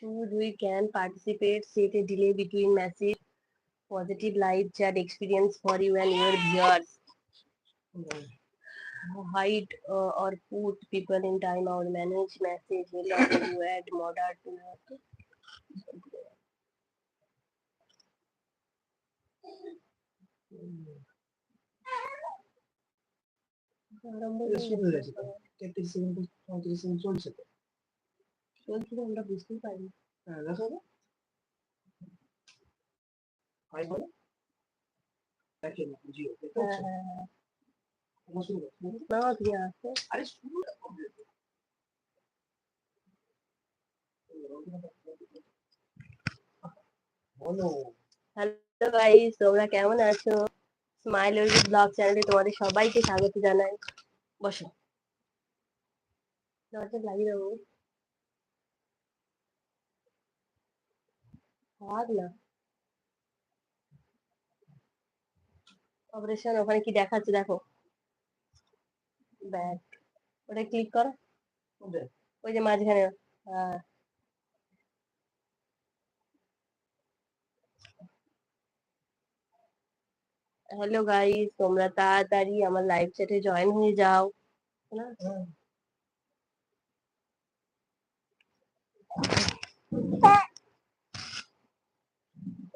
choose we can participate set a delay between message positive live chat experience for you and your viewers hide uh, or put people in time out manage message will allow you add modern to আরম্ভ তো। তো আমরা বুঝতেই পারিনি। হ্যাঁ দেখো তো। High বলো? দেখেন জিও দেখতে হ্যাঁ হ্যাঁ হ্যাঁ। না আরে শুরু বলো। হ্যালো গাইস তোমরা কেমন আছো? স্মাইল উইথ ব্লগ চ্যানেলে তোমাদের সবাইকে স্বাগত জানাই। বসো। দরজা লাগিয়ে দেবো না অপারেশন ওখানে কি দেখাচ্ছে দেখো। ব্যাক ওটা ক্লিক করো। ওই যে মাঝখানে হ্যাঁ। হ্যালো গাইস তোমরা তাড়াতাড়ি আমার লাইভ চ্যাটে জয়েন হয়ে যাও, না হ্যাঁ।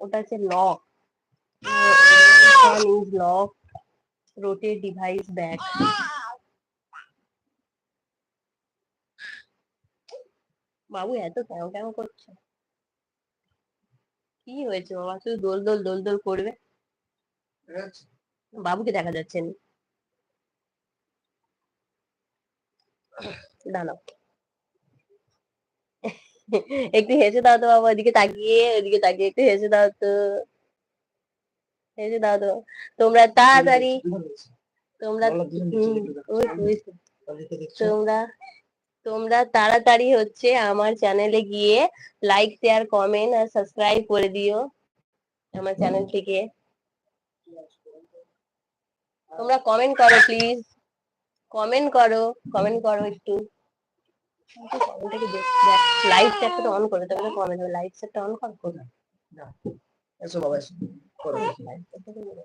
ওটা হচ্ছে lock is lock rotate device back বাবু এত কেমন কেমন করছে? কি হয়েছে বাবা? শুধু দোল দোল দোল দোল করবে? বাবুকে দেখা যাচ্ছে না। দাঁড়াও। একটু হেসে দাও তো বাবা ওদিকে তাকিয়ে ওদিকে তাকিয়ে একটু হেসে দাও তো। হেসে দাও তো। তোমরা তাড়াতাড়ি তোমরা? তোমরা তোমরা তাড়াতাড়ি হচ্ছে আমার চ্যানেলে গিয়ে লাইক শেয়ার কমেন্ট আর সাবস্ক্রাইব করে দিও আমার চ্যানেল থেকে। তোমরা কমেন্ট করো প্লিজ কমেন্ট করো কমেন্ট করো একটু। লাইভ চ্যাটটা অন করে তবে কমেন্ট লাইভ চ্যাটটা অন করো এসো বাবা এসো করো। লাইভ চ্যাটটা